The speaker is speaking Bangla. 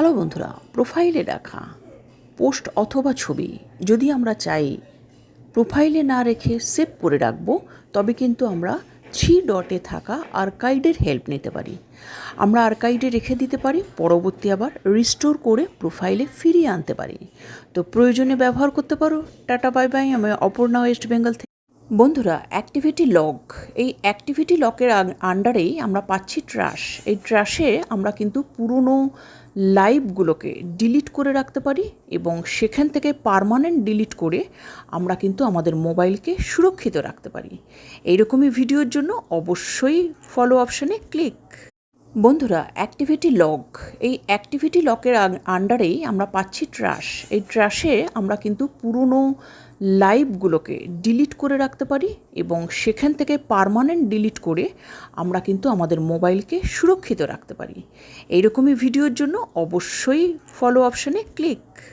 হ্যালো বন্ধুরা, প্রোফাইলে রাখা পোস্ট অথবা ছবি যদি আমরা চাই প্রোফাইলে না রেখে সেভ করে রাখব, তবে কিন্তু আমরা থ্রি ডটে থাকা আর্কাইডের হেল্প নিতে পারি। আমরা আর্কাইডে রেখে দিতে পারি, পরবর্তী আবার রিস্টোর করে প্রোফাইলে ফিরিয়ে আনতে পারি। তো প্রয়োজনে ব্যবহার করতে পারো। Tata, bye bye. আমি অপর্ণা, ওয়েস্ট বেঙ্গল থেকে। বন্ধুরা অ্যাক্টিভিটি লক এই অ্যাক্টিভিটি লকের আন্ডারেই আমরা পাচ্ছি ট্রাশ এই ট্রাশে আমরা কিন্তু পুরনো লাইভগুলোকে ডিলিট করে রাখতে পারি এবং সেখান থেকে পারমানেন্ট ডিলিট করে আমরা কিন্তু আমাদের মোবাইলকে সুরক্ষিত রাখতে পারি। এইরকমই ভিডিওর জন্য অবশ্যই ফলো অপশানে ক্লিক বন্ধুরা অ্যাক্টিভিটি লক এই অ্যাক্টিভিটি লকের আন্ডারেই আমরা পাচ্ছি ট্রাশ এই ট্রাশে আমরা কিন্তু পুরনো লাইভগুলোকে ডিলিট করে রাখতে পারি এবং সেখান থেকে পারমানেন্ট ডিলিট করে আমরা কিন্তু আমাদের মোবাইলকে সুরক্ষিত রাখতে পারি। এইরকমই ভিডিওর জন্য অবশ্যই ফলো অপশানে ক্লিক